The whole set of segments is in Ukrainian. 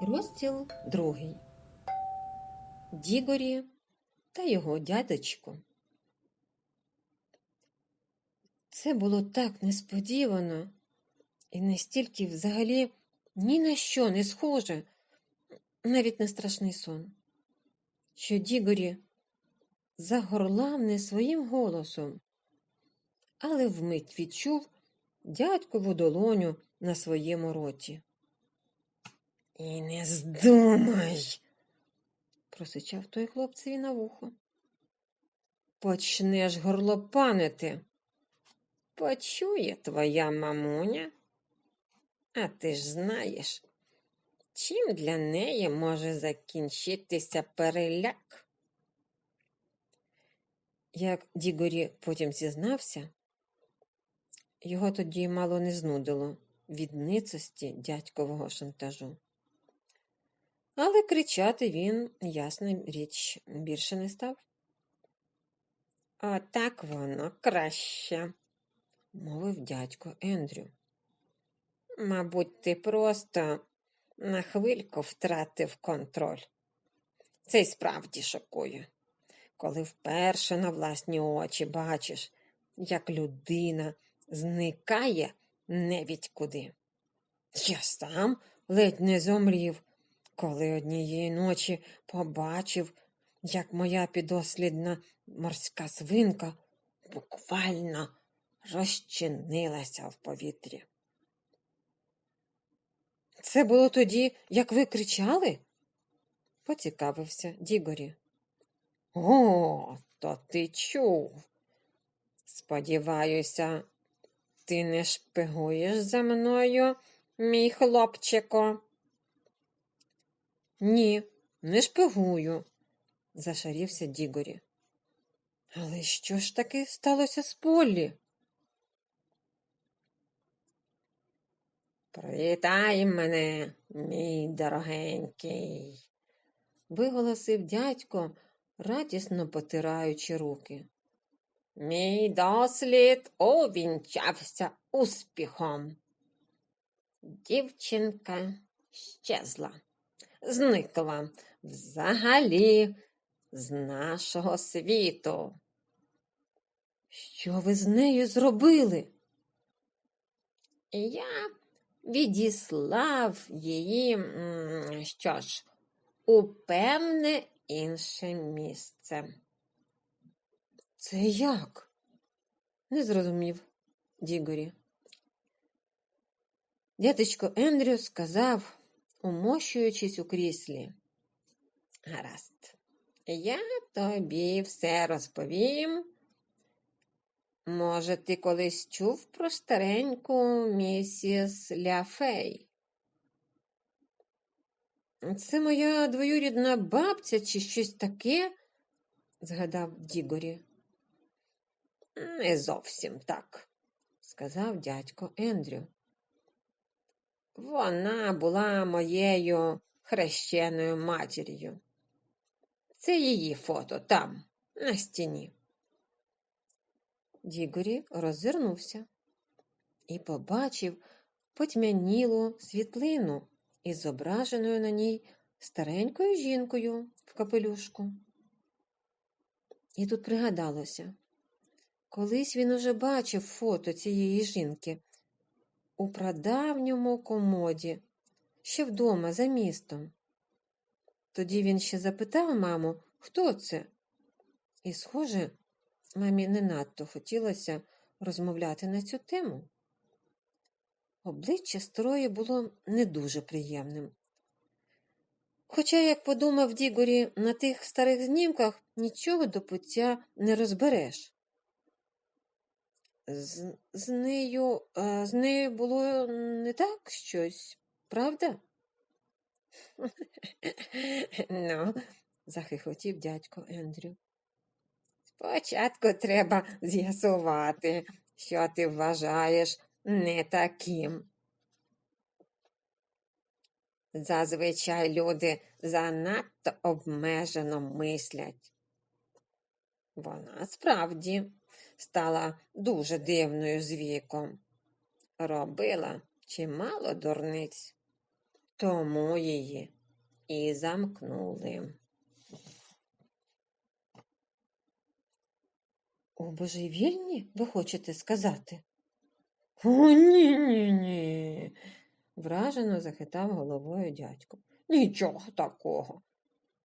Розділ другий. Дігорі та його дядечко. Це було так несподівано і настільки взагалі ні на що не схоже, навіть на страшний сон, що Дігорі загорлав не своїм голосом, але вмить відчув дядькову долоню на своєму роті. І не здумай, просичав той хлопцеві на вухо. Почнеш горлопанити. Почує твоя мамуня. А ти ж знаєш, чим для неї може закінчитися переляк. Як Дігорі потім зізнався, його тоді мало не знудило від ницості дядькового шантажу. Але кричати він, ясна річ, більше не став. Отак воно краще, мовив дядько Ендрю. Мабуть, ти просто на хвильку втратив контроль. Це й справді шокує, коли вперше на власні очі бачиш, як людина зникає невідь куди. Я сам ледь не зомрів, коли однієї ночі побачив, як моя підослідна морська свинка буквально розчинилася в повітрі. Це було тоді, як ви кричали? поцікавився Дігорі. О, то ти чув. Сподіваюся, ти не шпигуєш за мною, мій хлопчико. Ні, не шпигую, зашарівся Дігорі. Але що ж таки сталося з Поллі? Привітай мене, мій дорогенький, виголосив дядько, радісно потираючи руки. Мій дослід увінчався успіхом. Дівчинка щезла, зникла взагалі з нашого світу. Що ви з нею зробили? Я відіслав її, що ж, у певне інше місце. Це як? Не зрозумів Дігорі. Дядечко Ендрю сказав, умощуючись у кріслі. Гаразд, я тобі все розповім. Може, ти колись чув про стареньку місіс Ляфей? Це моя двоюрідна бабця чи щось таке? згадав Дігорі. Не зовсім так, сказав дядько Ендрю. Вона була моєю хрещеною матір'ю. Це її фото там, на стіні. Дігорі роззирнувся і побачив потьмянілу світлину із зображеною на ній старенькою жінкою в капелюшку. І тут пригадалося, колись він уже бачив фото цієї жінки у прадавньому комоді, ще вдома за містом. Тоді він ще запитав маму, хто це? І, схоже, мамі не надто хотілося розмовляти на цю тему. Обличчя старої було не дуже приємним. Хоча, як подумав Дігорі, на тих старих знімках нічого до пуття не розбереш. З, з нею з нею було не так щось, правда? ну, захихотів дядько Ендрю. Спочатку треба з'ясувати, що ти вважаєш не таким. Зазвичай люди занадто обмежено мислять. Вона справді стала дуже дивною з віком, робила чимало дурниць. Тому її і замкнули. У божевільні, ви хочете сказати? О, ні, ні, ні. вражено захитав головою дядько. Нічого такого,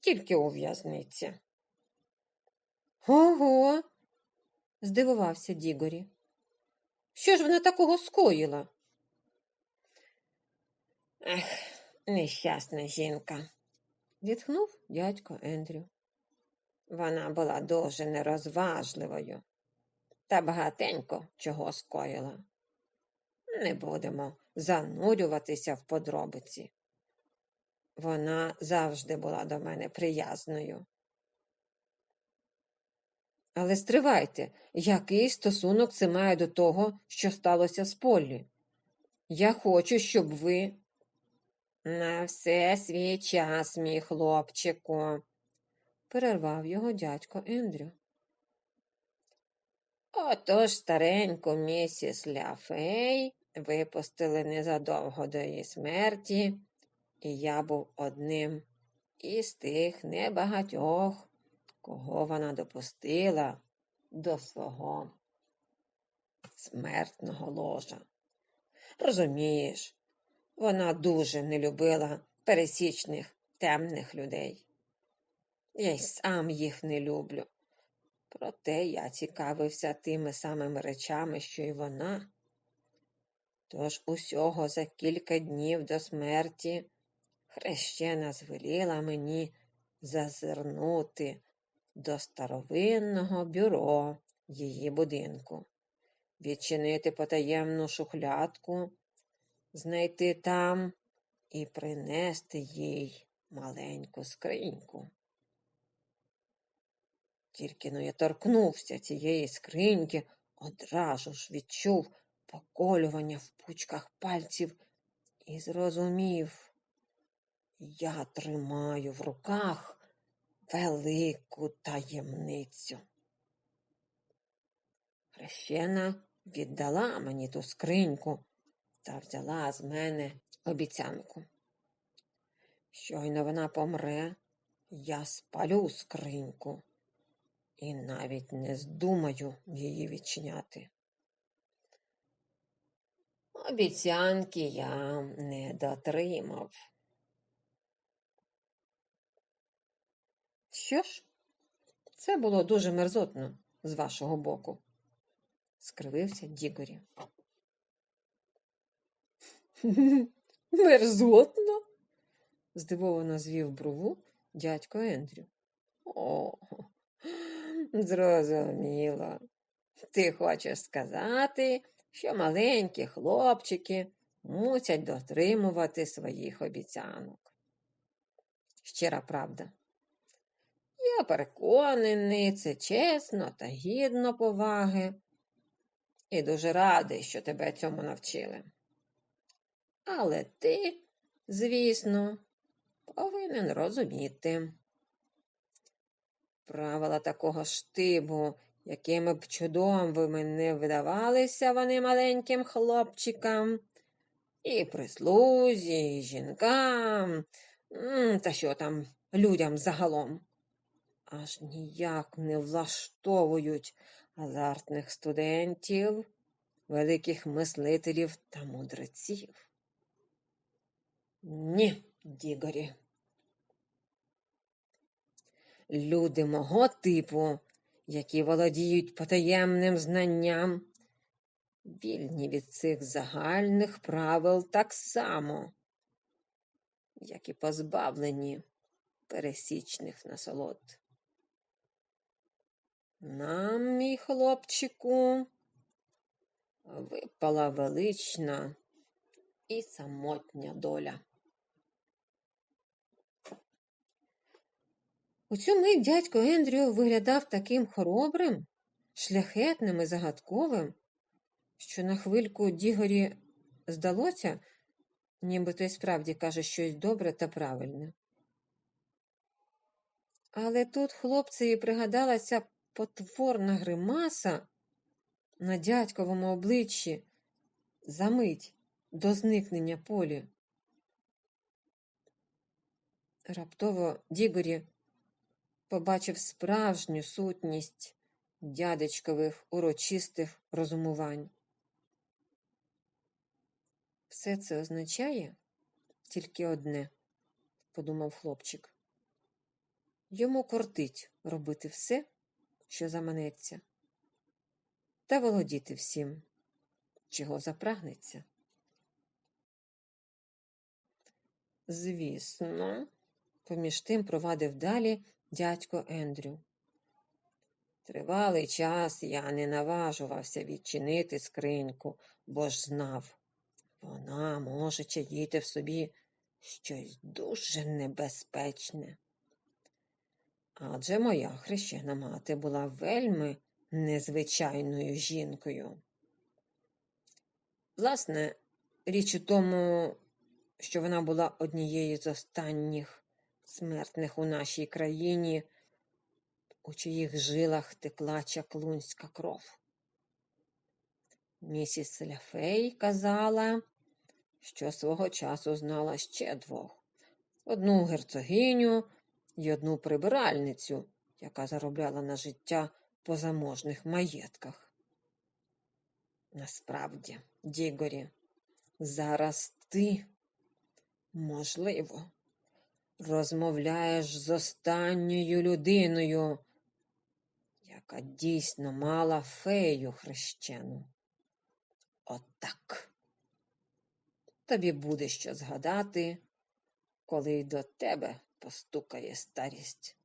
тільки у в'язниці. Ого, здивувався Дігорі. Що ж вона такого скоїла? Ех, нещасна жінка, зітхнув дядько Ендрю. Вона була дуже нерозважливою та багатенько чого скоїла. Не будемо занурюватися в подробиці. Вона завжди була до мене приязною. Але стривайте, який стосунок це має до того, що сталося з Поллі? Я хочу, щоб ви. На все свій час, мій хлопчику, перервав його дядько Ендрю. Отож стареньку місіс Ляфей випустили незадовго до її смерті, і я був одним із тих небагатьох, кого вона допустила до свого смертного ложа. Розумієш, вона дуже не любила пересічних темних людей. Я й сам їх не люблю. Проте я цікавився тими самими речами, що й вона. Тож усього за кілька днів до смерті хрещена звеліла мені зазирнути до старовинного бюро її будинку, відчинити потаємну шухлядку, знайти там і принести їй маленьку скриньку. Тільки но я торкнувся цієї скриньки, одразу ж відчув поколювання в пучках пальців і зрозумів, я тримаю в руках велику таємницю. Хрещена віддала мені ту скриньку та взяла з мене обіцянку. Щойно вона помре, я спалю скриньку і навіть не здумаю її відчиняти. Обіцянки я не дотримав. Що ж, це було дуже мерзотно з вашого боку, скривився Дігорі. Мерзотно? здивовано звів брову дядько Ендрю. О, зрозуміло. Ти хочеш сказати, що маленькі хлопчики мусять дотримувати своїх обіцянок. Щира правда. Я переконаний, це чесно та гідно поваги, і дуже радий, що тебе цьому навчили. Але ти, звісно, повинен розуміти. Правила такого штибу, якими б чудовими не видавалися вони маленьким хлопчикам, і прислузі, і жінкам, та що там людям загалом, аж ніяк не влаштовують азартних студентів, великих мислителів та мудреців. Ні, Дігорі. Люди мого типу, які володіють потаємним знанням, вільні від цих загальних правил так само, як і позбавлені пересічних насолод. Нам, мій хлопчику, випала велична і самотня доля. У цю мить дядько Ендрю виглядав таким хоробрим, шляхетним і загадковим, що на хвильку Дігорі здалося, ніби той справді каже щось добре та правильне. Але тут хлопцеві пригадалася потворна гримаса на дядьковому обличчі за мить до зникнення полі. Раптово Дігорі побачив справжню сутність дядечкових урочистих розумувань. Все це означає тільки одне, подумав хлопчик. Йому кортить робити все, що заманеться, та володіти всім, чого запрагнеться. Звісно, поміж тим провадив далі дядько Ендрю. Тривалий час я не наважувався відчинити скриньку, бо ж знав, вона може чадіти в собі щось дуже небезпечне. Адже моя хрещена мати була вельми незвичайною жінкою. Власне, річ у тому, що вона була однією з останніх смертних у нашій країні, у чиїх жилах текла чаклунська кров. Місіс Ляфей казала, що свого часу знала ще двох: одну герцогиню і одну прибиральницю, яка заробляла на життя по заможних маєтках. Насправді, Дігорі, зараз ти, можливо, розмовляєш з останньою людиною, яка дійсно мала фею хрещену. Отак. Тобі буде що згадати, коли й до тебе постукає старість.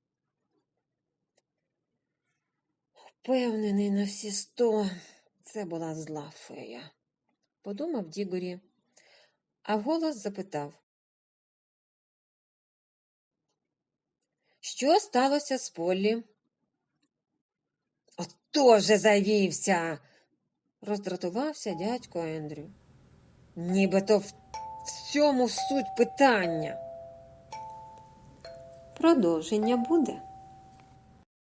Впевнений на всі сто, це була зла фея, подумав Дігорі, а вголос запитав. Що сталося з Поллі? Отоже завівся, роздратувався дядько Ендрю. Нібито в цьому суть питання. Продовження буде.